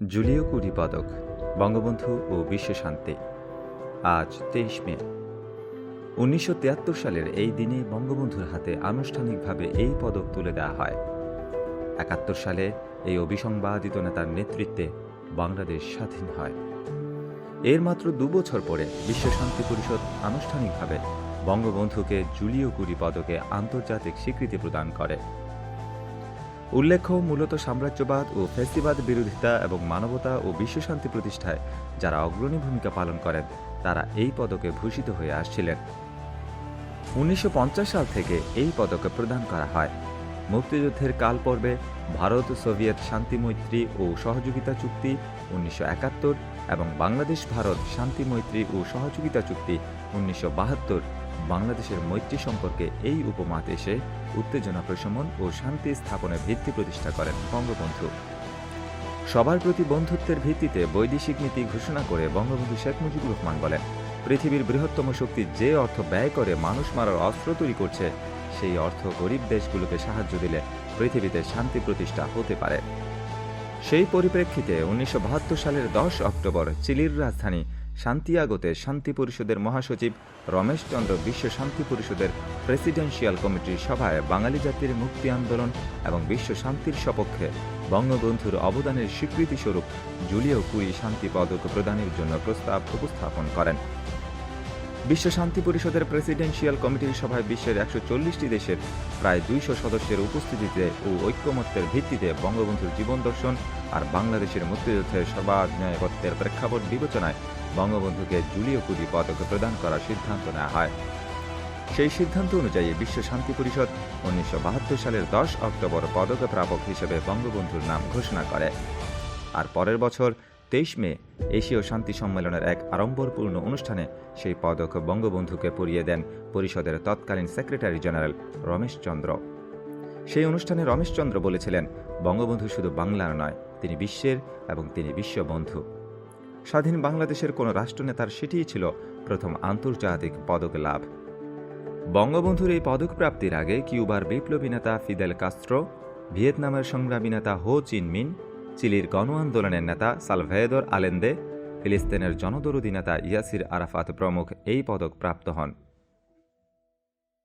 Julio কুরি পদক, বঙ্গবন্ধু ও বিশ্বশান্তি আজ তেইশ মে। উনিশশো তিয়াত্তর সালের এই দিনে বঙ্গবন্ধুর হাতে আনুষ্ঠানিকভাবে এই পদক তুলে দেওয়া হয়। একাত্তর সালে এই অবিসংবাদিত নেতার নেতৃত্বে বাংলাদেশ স্বাধীন হয়। এর মাত্র দু বছর পরে বিশ্ব শান্তি পরিষদ আনুষ্ঠানিকভাবে বঙ্গবন্ধুকে জুলিও কুরি পদকে আন্তর্জাতিক স্বীকৃতি প্রদান করে। উল্লেখ্য, মূলত সাম্রাজ্যবাদ ও ফেস্তিবাদ বিরোধিতা এবং মানবতা ও বিশ্বশান্তি প্রতিষ্ঠায় যারা অগ্রণী ভূমিকা পালন করেন, তারা এই পদকে ভূষিত হয়ে আসছিলেন। উনিশশো পঞ্চাশ সাল থেকে এই পদকে প্রদান করা হয়। মুক্তিযুদ্ধের কাল পর্বে ভারত, সোভিয়েত শান্তি মৈত্রী ও সহযোগিতা চুক্তি উনিশশো একাত্তর এবং বাংলাদেশ ভারত শান্তি মৈত্রী ও সহযোগিতা চুক্তি উনিশশো বাহাত্তর বাংলাদেশের মৈত্রী সম্পর্কে এই উপমাত এসে উত্তেজনা প্রশমন ও শান্তি স্থাপনের ভিত্তি প্রতিষ্ঠা করেন বঙ্গবন্ধু। সবার প্রতি বন্ধুত্বের ভিত্তিতে বৈদেশিক নীতি ঘোষণা করে বঙ্গবন্ধু শেখ মুজিবুর রহমান বলেন, পৃথিবীর বৃহত্তম শক্তি যে অর্থ ব্যয় করে মানুষ মারার অস্ত্র তৈরি করছে, সেই অর্থ গরিব দেশগুলোকে সাহায্য দিলে পৃথিবীতে শান্তি প্রতিষ্ঠা হতে পারে। সেই পরিপ্রেক্ষিতে উনিশশো বাহাত্তর সালের দশ অক্টোবর চিলির রাজধানী শান্তিয়াগোতে শান্তি পরিষদের মহাসচিব রমেশচন্দ্র বিশ্ব শান্তি পরিষদের প্রেসিডেন্সিয়াল কমিটির সভায় বাঙালি জাতির মুক্তি আন্দোলন এবং বিশ্ব শান্তির সপক্ষে বঙ্গবন্ধুর অবদানের স্বীকৃতিস্বরূপ জুলিও কুই শান্তি পদক প্রদানের জন্য প্রস্তাব উপস্থাপন করেন। বিশ্ব শান্তি পরিষদের প্রেসিডেন্সিয়াল কমিটির সভায় বিশ্বের একশো চল্লিশটি দেশের প্রায় দুইশো সদস্যের উপস্থিতিতে ও ঐক্যমত্যের ভিত্তিতে বঙ্গবন্ধুর জীবন দর্শন আর বাংলাদেশের মুক্তিযুদ্ধের সর্বাধিনায়কত্বের প্রেক্ষাপট বিবেচনায় বঙ্গবন্ধুকে জুলিও কুরি পদক প্রদান করার সিদ্ধান্ত নেওয়া হয়। সেই সিদ্ধান্ত অনুযায়ী বিশ্ব শান্তি পরিষদ উনিশশো বাহাত্তর সালের দশ অক্টোবর পদক প্রাপক হিসেবে বঙ্গবন্ধুর নাম ঘোষণা করে। আর পরের বছর তেইশ মে এশীয় শান্তি সম্মেলনের এক আড়ম্বরপূর্ণ অনুষ্ঠানে সেই পদক বঙ্গবন্ধুকে পরিয়ে দেন পরিষদের তৎকালীন সেক্রেটারি জেনারেল রমেশচন্দ্র সেই অনুষ্ঠানে রমেশচন্দ্র বলেছিলেন, বঙ্গবন্ধু শুধু বাংলার নয়, তিনি বিশ্বের এবং তিনি বিশ্ববন্ধু। স্বাধীন বাংলাদেশের কোনো রাষ্ট্রনেতার সেটিই ছিল প্রথম আন্তর্জাতিক পদক লাভ বঙ্গবন্ধুর এই পদক প্রাপ্তির আগে কিউবার বিপ্লবী নেতা ফিদেল কাস্ত্রো, ভিয়েতনামের সংগ্রামী নেতা হো চিনমিন, চিলির গণ আন্দোলনের নেতা সালভেদর আলেন্দে, ফিলিস্তিনের জনদরদী নেতা ইয়াসির আরাফাত প্রমুখ এই পদক প্রাপ্ত হন।